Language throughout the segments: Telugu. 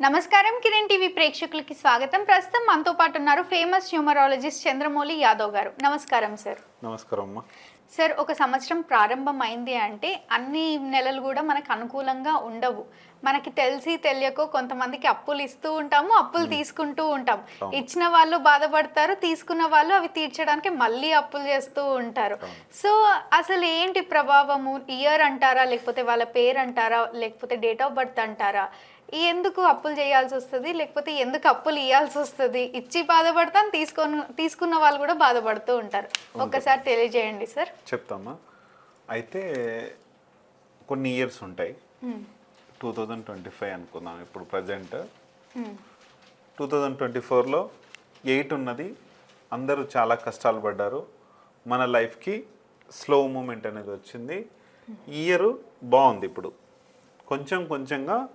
నమస్కారం కిరణ్ టీవీ ప్రేక్షకులకి స్వాగతం. ప్రస్తుతం మనతో పాటు ఉన్నారు ఫేమస్ న్యూమరాలజిస్ట్ చంద్రమౌళి యాదవ్ గారు. నమస్కారం సార్. నమస్కారం అమ్మా. సార్ ఒక సంవత్సరం ప్రారంభమైంది అంటే అన్ని నెలలు కూడా మనకు అనుకూలంగా ఉండవు. మనకి తెలిసి తెలియకో కొంతమందికి అప్పులు ఇస్తూ ఉంటాము అప్పులు తీసుకుంటూ ఉంటాం. ఇచ్చిన వాళ్ళు బాధపడతారు తీసుకున్న వాళ్ళు అవి తీర్చడానికి మళ్ళీ అప్పులు చేస్తూ ఉంటారు. సో అసలు ఏంటి ప్రభావము? ఇయర్ అంటారా లేకపోతే వాళ్ళ పేరు అంటారా లేకపోతే డేట్ ఆఫ్ బర్త్ అంటారా? ఎందుకు అప్పులు చేయాల్సి వస్తుంది? లేకపోతే ఎందుకు అప్పులు ఇవ్వాల్సి వస్తుంది? ఇచ్చి బాధపడతాం తీసుకొని తీసుకున్న వాళ్ళు కూడా బాధపడుతూ ఉంటారు. ఒక్కసారి తెలియజేయండి సార్. చెప్తామా? అయితే కొన్ని ఇయర్స్ ఉంటాయి. టూ థౌజండ్ ట్వంటీ ఫైవ్ అనుకుందాం ఇప్పుడు ప్రజెంట్. టూ థౌజండ్ ట్వంటీ ఫోర్లో ఎయిట్ ఉన్నది. అందరూ చాలా కష్టాలు పడ్డారు. మన లైఫ్కి స్లో మూమెంట్ అనేది వచ్చింది. ఇయర్ బాగుంది ఇప్పుడు. కొంచెం కొంచెంగా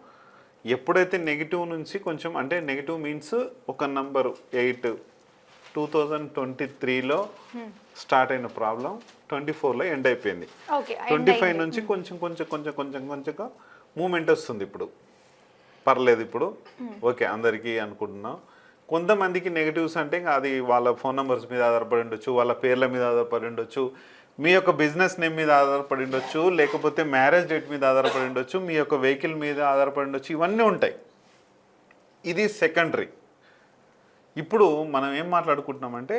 ఎప్పుడైతే నెగిటివ్ నుంచి కొంచెం అంటే నెగిటివ్ మీన్స్ ఒక number eight two thousand twenty త్రీలో స్టార్ట్ అయిన ప్రాబ్లం ట్వంటీ ఫోర్లో ఎండ్ అయిపోయింది. ట్వంటీ ఫైవ్ నుంచి కొంచెం కొంచెం కొంచెం కొంచెం కొంచెంగా మూమెంట్ వస్తుంది ఇప్పుడు. పర్లేదు ఇప్పుడు. ఓకే అందరికీ అనుకుంటున్నాం. కొంతమందికి నెగిటివ్స్ అంటే ఇంకా అది వాళ్ళ ఫోన్ నెంబర్స్ మీద ఆధారపడి ఉండొచ్చు వాళ్ళ పేర్ల మీద ఆధారపడి ఉండొచ్చు మీ యొక్క బిజినెస్ నేమ్ మీద ఆధారపడి ఉండొచ్చు లేకపోతే మ్యారేజ్ డేట్ మీద ఆధారపడి ఉండొచ్చు మీ యొక్క వెహికల్ మీద ఆధారపడి ఉండొచ్చు ఇవన్నీ ఉంటాయి. ఇది సెకండరీ. ఇప్పుడు మనం ఏం మాట్లాడుకుంటున్నామంటే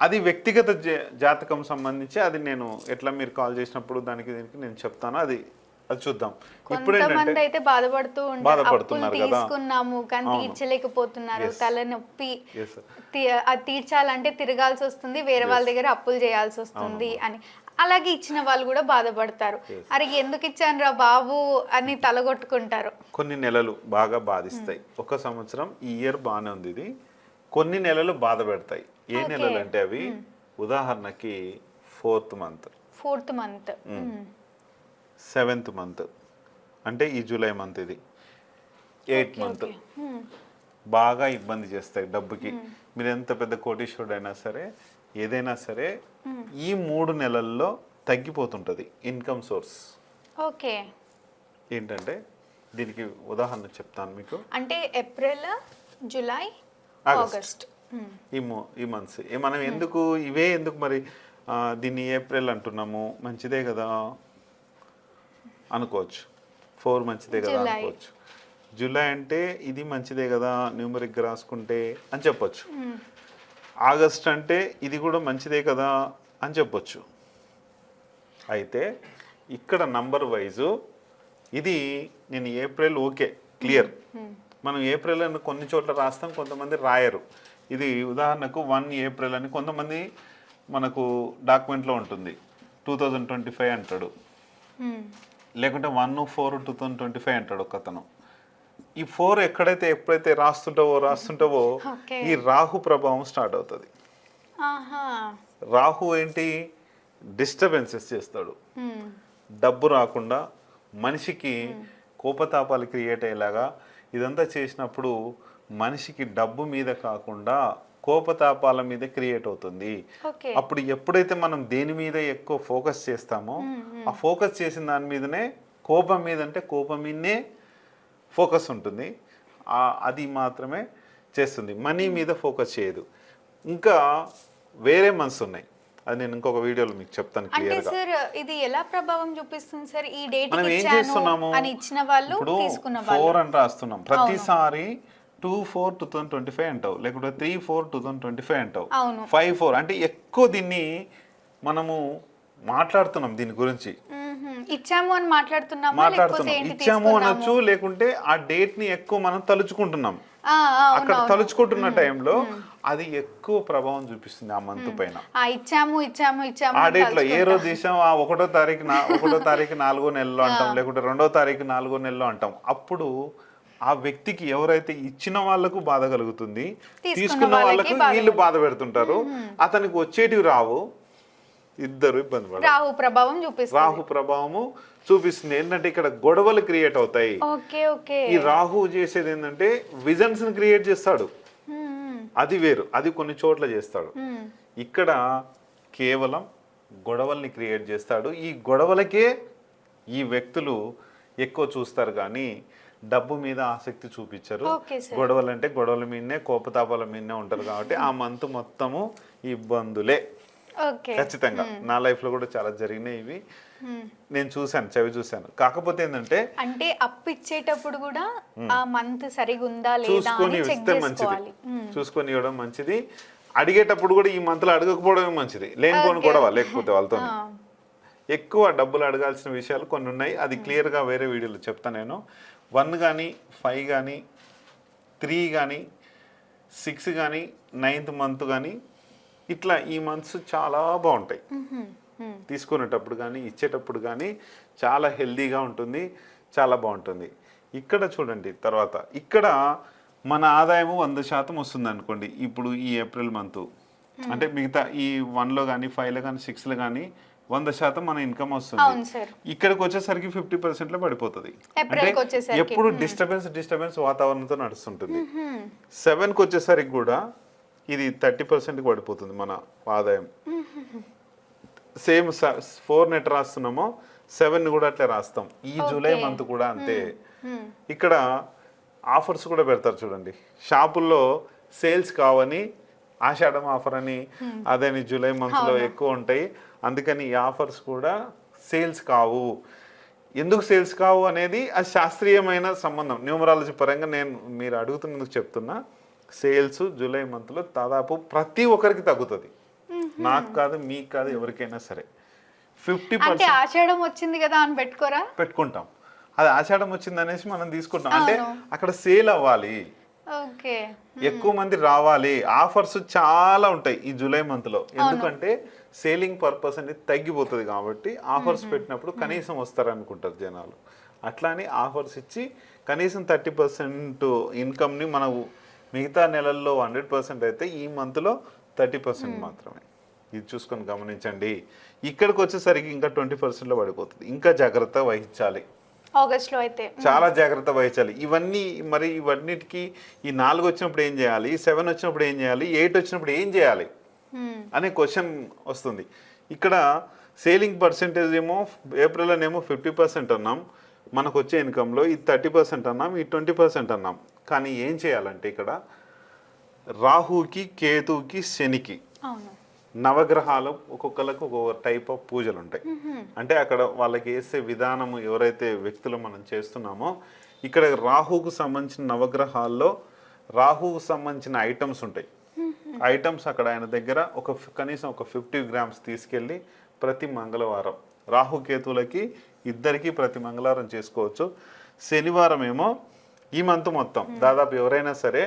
అది వ్యక్తిగత జాతకం సంబంధించి అది నేను ఎట్లా మీరు కాల్ చేసినప్పుడు దానికి దీనికి నేను చెప్తాను. అది అది చూద్దాం. కొంతమంది అయితే బాధపడుతూ ఉంటారు. అప్పులు. తీసుకున్నాము కానీ. తీర్చలేకపోతున్నారు. తలనొప్పి అది తీర్చాలంటే తిరగాల్సి వస్తుంది వేరే వాళ్ళ దగ్గర అప్పులు చేయాల్సి వస్తుంది అని. అలాగే ఇచ్చిన వాళ్ళు కూడా బాధపడతారు. అరే ఎందుకు ఇచ్చాను రా బాబు అని తలగొట్టుకుంటారు. కొన్ని నెలలు బాగా బాధిస్తాయి. ఒక సంవత్సరం ఈ ఇయర్ బాగానే ఉంది ఇది. కొన్ని నెలలు బాధ పెడతాయి. ఏ నెలలు అంటే అవి? ఉదాహరణకి fourth month fourth month seventh month. అంటే ఈ జూలై మంత్ ఇది. Eighth month. బాగా ఇబ్బంది చేస్తాయి డబ్బుకి. మీరు ఎంత పెద్ద కోటీశ్వరుడు అయినా సరే ఏదైనా సరే ఈ మూడు నెలల్లో తగ్గిపోతుంటుంది ఇన్కమ్ సోర్స్. ఓకే. ఏంటంటే దీనికి ఉదాహరణ చెప్తాను మీకు. అంటే ఏప్రిల్ జూలై ఆగస్ట్. ఈ ఈ మంత్స్. మనం ఎందుకు ఇవే ఎందుకు మరి దీన్ని ఏప్రిల్ అంటున్నాము మంచిదే కదా. అనుకోవచ్చు. ఫోర్ మంచిదే కదా. అనుకోవచ్చు. జూలై అంటే ఇది మంచిదే కదా న్యూమరిక్ రాసుకుంటే అని చెప్పొచ్చు. ఆగస్ట్ అంటే ఇది కూడా మంచిదే కదా అని చెప్పొచ్చు. అయితే ఇక్కడ నంబర్ వైజు ఇది నేను ఏప్రిల్ ఓకే క్లియర్ మనం ఏప్రిల్ అని కొన్ని చోట్ల రాస్తాం కొంతమంది రాయరు. ఇది ఉదాహరణకు వన్ ఏప్రిల్ అని కొంతమంది మనకు డాక్యుమెంట్లో ఉంటుంది. టూ థౌజండ్ ట్వంటీ ఫైవ్ అంటాడు లేకుంటే one four two thousand twenty five అంటాడు ఒక అతను ఈ ఫోర్ ఎక్కడైతే ఎప్పుడైతే రాస్తుంటావో రాస్తుంటావో. ఈ రాహు ప్రభావం స్టార్ట్ అవుతుంది. రాహు ఏంటి? డిస్టర్బెన్సెస్ చేస్తాడు. డబ్బు రాకుండా మనిషికి కోపతాపాలు క్రియేట్ అయ్యేలాగా ఇదంతా చేసినప్పుడు మనిషికి డబ్బు మీద కాకుండా కోపతాపాల మీద క్రియేట్ అవుతుంది. అప్పుడు ఎప్పుడైతే మనం దేని మీద ఎక్కువ ఫోకస్ చేస్తామో ఆ ఫోకస్ చేసిన దాని మీదనే కోపం మీద అంటే కోపం మీదనే ఫోకస్ ఉంటుంది. అది మాత్రమే చేస్తుంది. మనీ మీద ఫోకస్ చేయదు. ఇంకా వేరే మనసు ఉన్నాయి. అది నేను ఇంకొక వీడియోలో మీకు చెప్తాను అంటే క్లియర్గా. సార్ ఇది ఎలా ప్రభావం చూపిస్తుంది సార్? ఈ డేట్ మనం ఏం చేస్తున్నాము అని ఇచ్చిన వాళ్ళు తీసుకున్న వాళ్ళు. ఫోర్ అని రాస్తున్నాం. ప్రతిసారి two four two thousand twenty five అంటావు. లేకుంటే three four two thousand twenty five అంటావు. ఫైవ్ ఫోర్ అంటే ఎక్కువ దీన్ని మనము మాట్లాడుతున్నాం దీని గురించి. ఇచ్చాము అని లేకపోతే మాట్లాడుతున్నాం. ఏంటి ఇచ్చాము? అనొచ్చు లేకుంటే ఆ డేట్ని ఎక్కువ మనం తలుచుకుంటున్నాం. అక్కడ. తలుచుకుంటున్న టైంలో అది ఎక్కువ ప్రభావం చూపిస్తుంది ఆ మంత్ పైన. ఆ, ఇచ్చాము ఇచ్చాము ఇచ్చాము ఆ డేట్లో ఏ. రోజు తీసాం ఆ ఒకటో తారీఖు ఒకటో తారీఖు నాలుగో నెలలో అంటాం లేకుంటే రెండో తారీఖు నాలుగో నెలలో అంటాం. అప్పుడు ఆ వ్యక్తికి ఎవరైతే ఇచ్చిన వాళ్ళకు బాధ కలుగుతుంది తీసుకున్న వాళ్ళకి వీళ్ళు బాధ పెడుతుంటారు. అతనికి వచ్చేటివి రావు. ఇద్దరు ఇబ్బంది పడతారు రాహు ప్రభావం చూపిస్తుంది. రాహు ప్రభావము చూపిస్తుంది. ఏంటంటే ఇక్కడ గొడవలు క్రియేట్ అవుతాయి. Okay okay. ఈ రాహు చేసేది ఏంటంటే విజన్స్ని క్రియేట్ చేస్తాడు. అది వేరు. అది కొన్ని చోట్ల చేస్తాడు. ఇక్కడ కేవలం గొడవల్ని క్రియేట్ చేస్తాడు. ఈ గొడవలకే ఈ వ్యక్తులు ఎక్కువ చూస్తారు కానీ డబ్బు మీద ఆసక్తి చూపించరు. గొడవలు అంటే గొడవల మీదనే కోపతాపాల మీదనే ఉంటారు కాబట్టి ఆ మంత్ మొత్తము ఇబ్బందులే. ఖచ్చితంగా. నా లైఫ్లో కూడా చాలా జరిగినాయి ఇవి. నేను చూశాను చవి చూశాను. కాకపోతే ఏంటంటే అంటే అప్పు ఇచ్చేటప్పుడు కూడా ఆ మంత్ సరిగా ఉందా లేదా చూసుకొని ఇస్తే మంచిది. చూసుకొని ఇవ్వడం మంచిది. అడిగేటప్పుడు కూడా ఈ మంత్లో అడగకపోవడమే మంచిది. లేనిపోని గొడవ లేకపోతే వాళ్ళతో ఎక్కువ డబ్బులు అడగాల్సిన విషయాలు కొన్ని ఉన్నాయి. అది క్లియర్గా వేరే వీడియోలో చెప్తా నేను. వన్ కానీ ఫైవ్ కానీ త్రీ కానీ సిక్స్ కానీ నైన్త్ మంత్ కానీ ఇట్లా ఈ మంత్స్ చాలా బాగుంటాయి. తీసుకునేటప్పుడు కానీ ఇచ్చేటప్పుడు కానీ చాలా హెల్దీగా ఉంటుంది చాలా బాగుంటుంది. ఇక్కడ చూడండి తర్వాత ఇక్కడ మన ఆదాయము వంద శాతం వస్తుంది అనుకోండి ఇప్పుడు ఈ ఏప్రిల్ మంత్. అంటే మిగతా ఈ వన్లో కానీ ఫైవ్లో కానీ సిక్స్లో కానీ వంద శాతం మన ఇన్కమ్ వస్తుంది. ఇక్కడికి వచ్చేసరికి ఫిఫ్టీ పర్సెంట్లో పడిపోతుంది. ఏప్రిల్కి వచ్చేసరికి. ఎప్పుడు డిస్టర్బెన్స్ డిస్టర్బెన్స్ వాతావరణంతో నడుస్తుంటుంది. మ్హూ, సెవెన్కి వచ్చేసరికి కూడా ఇది థర్టీ పర్సెంట్కి పడిపోతుంది మన ఆదాయం. సేమ్ ఫోర్ నెట్ రాస్తున్నామో సెవెన్ కూడా అట్లే రాస్తాం. ఈ జూలై మంత్ కూడా అంతే. ఇక్కడ ఆఫర్స్ కూడా పెడతారు చూడండి. షాపుల్లో సేల్స్ కావని ఆషాఢం ఆఫర్ అని అదని జూలై మంత్లో ఎక్కువ ఉంటాయి. అందుకని ఈ ఆఫర్స్ కూడా సేల్స్ కావు. ఎందుకు సేల్స్ కావు అనేది అది శాస్త్రీయమైన సంబంధం. న్యూమరాలజీ పరంగా నేను మీరు అడుగుతున్నందుకు చెప్తున్నా సేల్స్ జూలై మంత్లో దాదాపు ప్రతి ఒక్కరికి తగ్గుతుంది. నాకు కాదు మీకు కాదు ఎవరికైనా సరే. ఫిఫ్టీ అంటే ఆషాఢం వచ్చింది కదా అని పెట్టుకోరా? పెట్టుకుంటాం. అది ఆషాఢం వచ్చింది అనేసి మనం తీసుకుంటాం. అంటే అక్కడ సేల్ అవ్వాలి. ఎక్కువ మంది రావాలి. ఆఫర్స్ చాలా ఉంటాయి ఈ జూలై మంత్లో ఎందుకంటే సేలింగ్ పర్పస్ అనేది తగ్గిపోతుంది కాబట్టి ఆఫర్స్ పెట్టినప్పుడు కనీసం వస్తారు అనుకుంటారు జనాలు. అట్లా అని ఆఫర్స్ ఇచ్చి కనీసం థర్టీ పర్సెంట్ ఇన్కమ్ని మనం మిగతా నెలల్లో హండ్రెడ్ పర్సెంట్ అయితే ఈ మంత్లో థర్టీ పర్సెంట్ మాత్రమే. ఇది చూసుకొని గమనించండి. ఇక్కడికి వచ్చేసరికి ఇంకా ట్వంటీ పర్సెంట్లో పడిపోతుంది. ఇంకా జాగ్రత్త వహించాలి. ఆగస్ట్లో అయితే. చాలా జాగ్రత్త వహించాలి. ఇవన్నీ మరి ఇవన్నిటికీ ఈ నాలుగు వచ్చినప్పుడు ఏం చేయాలి? సెవెన్ వచ్చినప్పుడు ఏం చేయాలి? ఎయిట్ వచ్చినప్పుడు ఏం చేయాలి? అనే క్వశ్చన్ వస్తుంది. ఇక్కడ సేలింగ్ పర్సెంటేజ్ ఏమో ఏప్రిల్లోనేమో ఫిఫ్టీ పర్సెంట్ అన్నాం. మనకు వచ్చే ఇన్కంలో ఇది థర్టీ పర్సెంట్ అన్నాం ఈ ట్వంటీ పర్సెంట్ అన్నాం. కానీ ఏం చేయాలంటే ఇక్కడ రాహుకి కేతుకి శనికి అవును. నవగ్రహాలు ఒక్కొక్కరికి ఒక్కొక్క టైప్ ఆఫ్ పూజలు ఉంటాయి. అంటే అక్కడ వాళ్ళకి వేసే విధానము ఎవరైతే వ్యక్తులు మనం చేస్తున్నామో ఇక్కడ రాహుకు సంబంధించిన నవగ్రహాల్లో రాహుకు సంబంధించిన ఐటమ్స్ ఉంటాయి. ఐటమ్స్ అక్కడ ఆయన దగ్గర ఒక కనీసం ఒక ఫిఫ్టీ గ్రామ్స్ తీసుకెళ్ళి ప్రతి మంగళవారం రాహుకేతువులకి ఇద్దరికి ప్రతి మంగళవారం చేసుకోవచ్చు. శనివారం ఏమో ఈ మంత్ మొత్తం. దాదాపు ఎవరైనా సరే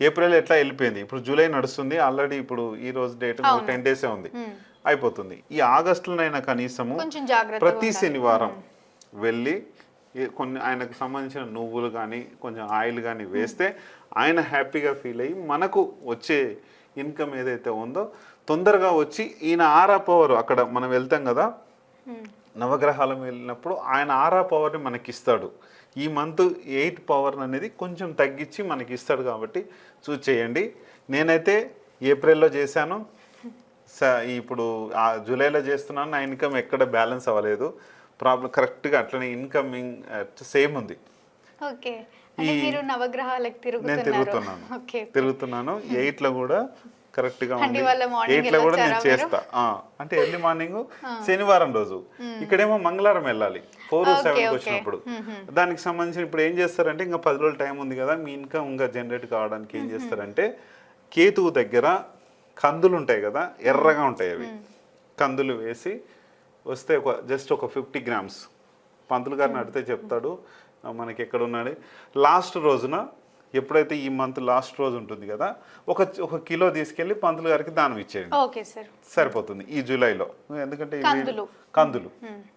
ఏప్రిల్ ఎట్లా వెళ్ళిపోయింది? ఇప్పుడు జూలై నడుస్తుంది ఆల్రెడీ ఇప్పుడు ఈ రోజు డేట్ టెన్ డేసే ఉంది. అయిపోతుంది. ఈ ఆగస్టులోనైనా కనీసము ప్రతి శనివారం వెళ్ళి కొన్ని ఆయనకు సంబంధించిన నువ్వులు కానీ కొంచెం ఆయిల్ కానీ వేస్తే ఆయన హ్యాపీగా ఫీల్ అయ్యి మనకు వచ్చే ఇన్కమ్ ఏదైతే ఉందో తొందరగా వచ్చి ఈయన ఆరా పవర్ అక్కడ మనం వెళ్తాం కదా? నవగ్రహాలం వెళ్ళినప్పుడు ఆయన ఆరా పవర్ని మనకి ఇస్తాడు ఈ మంత్ ఎయిట్ పవర్ అనేది కొంచెం తగ్గించి మనకి ఇస్తాడు కాబట్టి చూస్ చేయండి. నేనైతే ఏప్రిల్లో చేశాను. స- ఇప్పుడు ఆ జూలైలో చేస్తున్నాను. నా ఇన్కమ్ ఎక్కడ బ్యాలెన్స్ అవ్వలేదు. ప్రాబ్లం కరెక్ట్గా అట్లనే ఇన్కమింగ్ సేమ్ ఉంది. ఓకే. మీరు నవగ్రహాలకు నేను తిరుగుతున్నాను. తిరుగుతున్నాను. ఎయిట్లో కూడా కరెక్ట్గా అంటే ఉంది. ఇవాళ morning ఎయిట్లో కూడా నేను చేస్తా. అంటే ఎర్లీ మార్నింగ్ శనివారం రోజు. ఇక్కడేమో మంగళవారం వెళ్ళాలి. Four Okay, seven okay. వచ్చినప్పుడు. దానికి సంబంధించి ఇప్పుడు ఏం చేస్తారంటే ఇంకా పది రోజులు టైం ఉంది కదా మీ ఇన్కమ్ ఇంకా జనరేట్ కావడానికి ఏం చేస్తారంటే కేతువు దగ్గర కందులు ఉంటాయి కదా ఎర్రగా ఉంటాయి అవి. కందులు వేసి వస్తే ఒక జస్ట్ ఒక ఫిఫ్టీ గ్రామ్స్. పంతులు గారిని అడిగితే చెప్తాడు మనకి ఎక్కడ ఉన్నాడు? లాస్ట్ రోజున ఎప్పుడైతే ఈ మంత్ లాస్ట్ రోజు ఉంటుంది కదా ఒక ఒక కిలో తీసుకెళ్ళి పంతులు గారికి దానం ఇచ్చేయండి. సరిపోతుంది ఈ జూలైలో. ఎందుకంటే కందులు.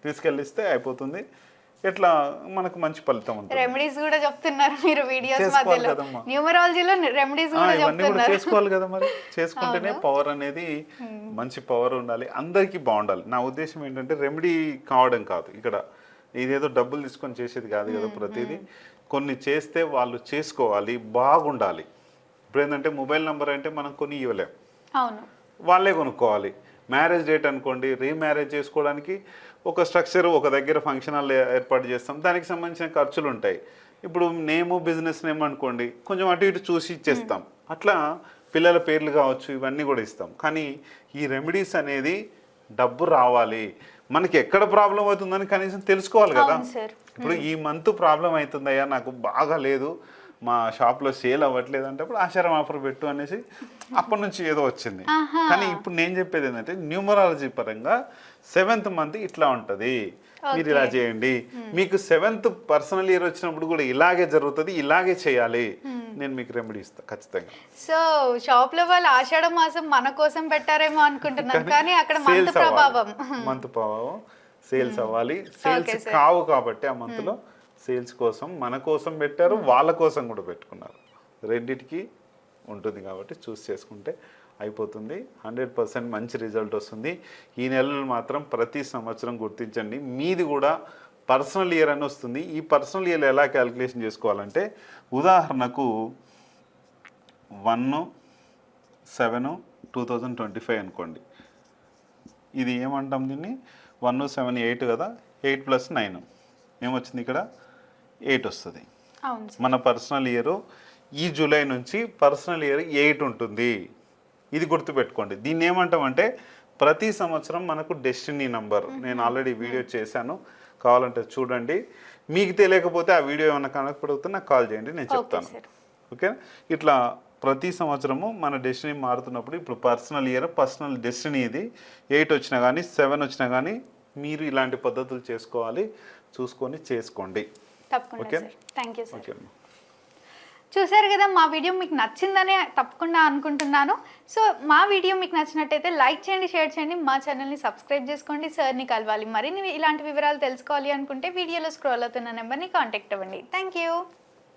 తీసుకెళ్ళిస్తే అయిపోతుంది. ఇట్లా మనకు మంచి ఫలితం ఉంటుంది. రెమెడీస్ కూడా చెప్తున్నారు మీరు వీడియోస్ మధ్యలో. న్యూమరాలజీలో రెమెడీస్ కూడా చెప్తున్నారు. చేసుకోవాలి కదా మరి. చేసుకుంటేనే పవర్ అనేది మంచి పవర్ ఉండాలి. అందరికీ బాగుండాలి. నా ఉద్దేశం ఏంటంటే రెమెడీ కావడం కాదు. ఇక్కడ ఇదేదో డబ్బులు తీసుకొని చేసేది కాదు కదా ప్రతిదీ. కొన్ని చేస్తే వాళ్ళు చేసుకోవాలి బాగుండాలి. ఇప్పుడు ఏంటంటే మొబైల్ నెంబర్ అంటే మనం కొన్ని ఇవ్వలేం. అవును. వాళ్ళే కొనుక్కోవాలి. మ్యారేజ్ డేట్ అనుకోండి రీమ్యారేజ్ చేసుకోవడానికి ఒక స్ట్రక్చర్ ఒక దగ్గర ఫంక్షన్ హాల్ ఏర్పాటు చేస్తాం. దానికి సంబంధించిన ఖర్చులు ఉంటాయి. ఇప్పుడు నేము బిజినెస్ నేమ్ అనుకోండి కొంచెం అటు ఇటు చూసి ఇచ్చేస్తాం. అట్లా పిల్లల పేర్లు కావచ్చు ఇవన్నీ కూడా ఇస్తాం. కానీ ఈ రెమెడీస్ అనేది డబ్బు రావాలి. మనకి ఎక్కడ ప్రాబ్లం అవుతుందని కనీసం తెలుసుకోవాలి కదా. ఇప్పుడు ఈ మంత్ ప్రాబ్లం అవుతుందయ్యా నాకు బాగా లేదు. మా షాప్లో సేల్ అవ్వట్లేదు అంటే అప్పుడు ఆచారం ఆఫర్ పెట్టు అనేసి అప్పటి నుంచి ఏదో వచ్చింది. కానీ ఇప్పుడు నేను చెప్పేది ఏంటంటే న్యూమరాలజీ పరంగా సెవెంత్ మంత్ ఇట్లా ఉంటుంది. మీరు ఇలా చేయండి. మీకు సెవెంత్ పర్సనల్ ఇయర్ వచ్చినప్పుడు కూడా ఇలాగే జరుగుతుంది ఇలాగే చేయాలి. నేను మీకు రెమెడీ ఇస్తాను ఖచ్చితంగా. సో షాప్లో వాళ్ళు ఆషాఢ మాసం మన కోసం పెట్టారేమో అనుకుంటున్నాను కానీ అక్కడ మంత్ ప్రభావం. మంత్ ప్రభావం. సేల్స్ అవ్వాలి. సేల్స్. కావు కాబట్టి ఆ మంత్లో సేల్స్ కోసం మన కోసం పెట్టారు వాళ్ళ కోసం కూడా పెట్టుకున్నారు. రెండిటికి ఉంటుంది కాబట్టి చూస్ చేసుకుంటే అయిపోతుంది. హండ్రెడ్ పర్సెంట్ మంచి రిజల్ట్ వస్తుంది. ఈ నెలలు మాత్రం ప్రతి సంవత్సరం గుర్తించండి. మీది కూడా పర్సనల్ ఇయర్ అని వస్తుంది. ఈ పర్సనల్ ఇయర్ ఎలా క్యాలిక్యులేషన్ చేసుకోవాలంటే ఉదాహరణకు one seven two thousand twenty five అనుకోండి. ఇది ఏమంటాం దీన్ని? వన్ సెవెన్ ఎయిట్ కదా? Eight plus nine. ఏమొచ్చింది ఇక్కడ? ఎయిట్ వస్తుంది. మన పర్సనల్ ఇయర్ ఈ జూలై నుంచి పర్సనల్ ఇయర్ ఎయిట్ ఉంటుంది. ఇది గుర్తుపెట్టుకోండి. దీన్ని ఏమంటామంటే ప్రతి సంవత్సరం మనకు డెస్టినీ నంబర్. నేను ఆల్రెడీ వీడియో చేశాను. కావాలంటే చూడండి. మీకు తెలియకపోతే ఆ వీడియో ఏమైనా కనపడితే నాకు కాల్ చేయండి నేను చెప్తాను. ఓకే? ఇట్లా ప్రతి సంవత్సరము మన డెస్టినీ మారుతున్నప్పుడు ఇప్పుడు పర్సనల్ ఇయర్ పర్సనల్ డెస్టినీ ఇది. ఎయిట్ వచ్చినా కానీ సెవెన్ వచ్చినా కానీ మీరు ఇలాంటి పద్ధతులు చేసుకోవాలి. చూసుకొని చేసుకోండి. ఓకే. థ్యాంక్ యూ ఓకే అమ్మా. చూసారు కదా మా వీడియో మీకు నచ్చిందనే తప్పకుండా అనుకుంటున్నాను. సో మా వీడియో మీకు నచ్చినట్టయితే లైక్ చేయండి షేర్ చేయండి మా ఛానల్ని సబ్స్క్రైబ్ చేసుకోండి. సార్ని కలవాలి. మరిన్ని ఇలాంటి వివరాలు తెలుసుకోవాలి అనుకుంటే వీడియోలో స్క్రోల్ అవుతున్న నెంబర్ని కాంటాక్ట్ అవ్వండి. Thank you.